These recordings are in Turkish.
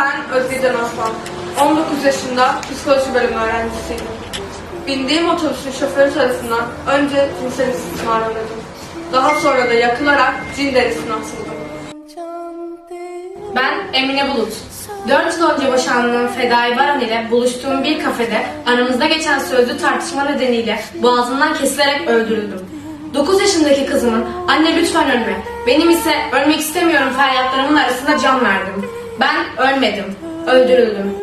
Ben Özgecan Aslan. 19 yaşında psikoloji bölümü öğrencisiyim. Bindiğim otobüsün şoförü tarafından önce cinsel istismara uğradım. Daha sonra da yakılarak cin derisine asıldım. Ben Emine Bulut. 4 yıl önce boşandığım Fedai Baran ile buluştuğum bir kafede aramızda geçen sözlü tartışma nedeniyle boğazından kesilerek öldürüldüm. 9 yaşındaki kızımın anne lütfen ölme, benim ise ölmek istemiyorum feryatlarımın arasında can verdim. Ben ölmedim, öldürüldüm.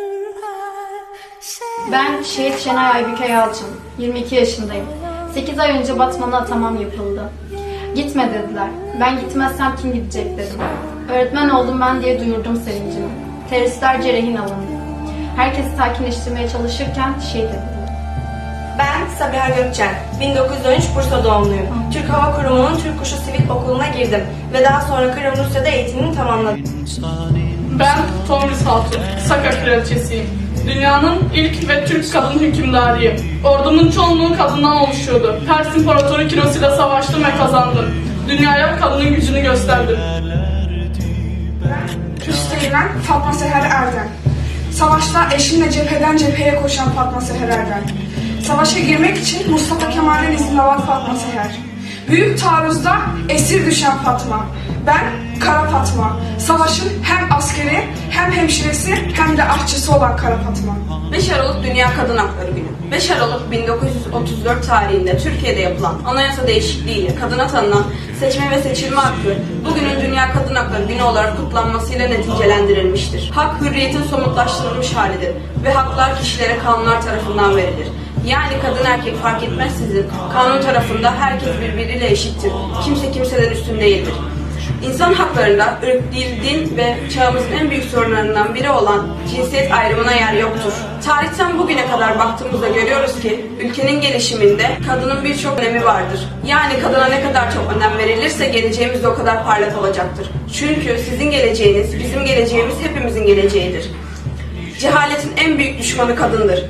Ben şehit Şenay Aybüke Yalçın. 22 yaşındayım. 8 ay önce Batman'a atamam yapıldı. Gitme dediler. Ben gitmezsem kim gidecek dedim. Öğretmen oldum ben diye duyurdum sevincimi. Teröristlerce rehin alındı. Herkesi sakinleştirmeye çalışırken şehit edildi. Ben Sabiha Gökçen, 1913 Bursa doğumluyum. Türk Hava Kurumu'nun Türk Kuşu Sivil Okulu'na girdim ve daha sonra Kırım Rusya'da eğitimimi tamamladım. Ben Tomris Hatun, Saka Kraliçesiyim. Dünyanın ilk ve Türk kadın hükümdarıyım. Ordumun çoğunluğu kadından oluşuyordu. Pers İmparatoru Kiros ile savaştım ve kazandım. Dünyaya kadının gücünü gösterdim. Üsteğmen Fatma Seher Erdem. Savaşta eşimle cepheden cepheye koşan Fatma Seher Erdem. Savaşa girmek için Mustafa Kemal'in izni alan Fatma Seher. Büyük taarruzda esir düşen Fatma. Ben Kara Fatma. Savaşın askeri hem hemşiresi hem de aşçısı olan Kara Fatma. 5 Aralık Dünya Kadın Hakları Günü. 5 Aralık 1934 tarihinde Türkiye'de yapılan anayasa değişikliğiyle kadına tanınan seçme ve seçilme hakkı bugünün Dünya Kadın Hakları Günü olarak kutlanmasıyla neticelendirilmiştir. Hak hürriyetin somutlaştırılmış halidir ve haklar kişilere kanunlar tarafından verilir. Yani kadın erkek fark etmeksizin kanun tarafında herkes birbiriyle eşittir. Kimse kimseden üstün değildir. İnsan haklarında ırk, dil, din ve çağımızın en büyük sorunlarından biri olan cinsiyet ayrımına yer yoktur. Tarihten bugüne kadar baktığımızda görüyoruz ki ülkenin gelişiminde kadının birçok önemi vardır. Yani kadına ne kadar çok önem verilirse geleceğimiz de o kadar parlak olacaktır. Çünkü sizin geleceğiniz, bizim geleceğimiz hepimizin geleceğidir. Cehaletin en büyük düşmanı kadındır.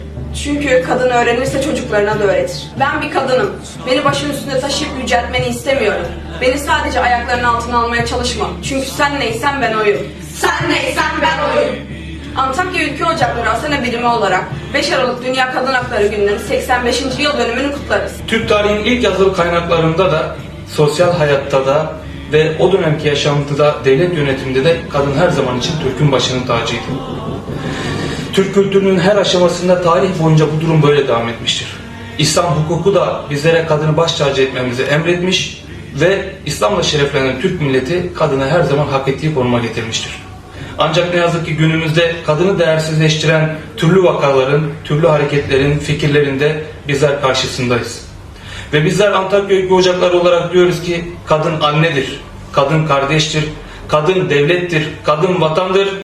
Çünkü kadın öğrenirse çocuklarına da öğretir. Ben bir kadınım. Beni başın üstünde taşıyıp yüceltmeni istemiyorum. Beni sadece ayaklarının altına almaya çalışma. Çünkü sen neysen ben oyum. Sen neysen ben oyum. Antakya Ülke Ocakları Asena Birimi olarak 5 Aralık Dünya Kadın Hakları Günü'nün 85. yıl dönümünü kutlarız. Türk tarihinin ilk yazılı kaynaklarında da, sosyal hayatta da ve o dönemki yaşantıda, devlet yönetiminde de kadın her zaman için Türk'ün başının tacıydı. Türk kültürünün her aşamasında tarih boyunca bu durum böyle devam etmiştir. İslam hukuku da bizlere kadını baş tacı etmemizi emretmiş ve İslam'la şereflenen Türk milleti kadını her zaman hak ettiği konuma getirmiştir. Ancak ne yazık ki günümüzde kadını değersizleştiren türlü vakaların, türlü hareketlerin, fikirlerinde bizler karşısındayız. Ve bizler Antakya Ülke Ocakları olarak diyoruz ki kadın annedir, kadın kardeştir, kadın devlettir, kadın vatandır.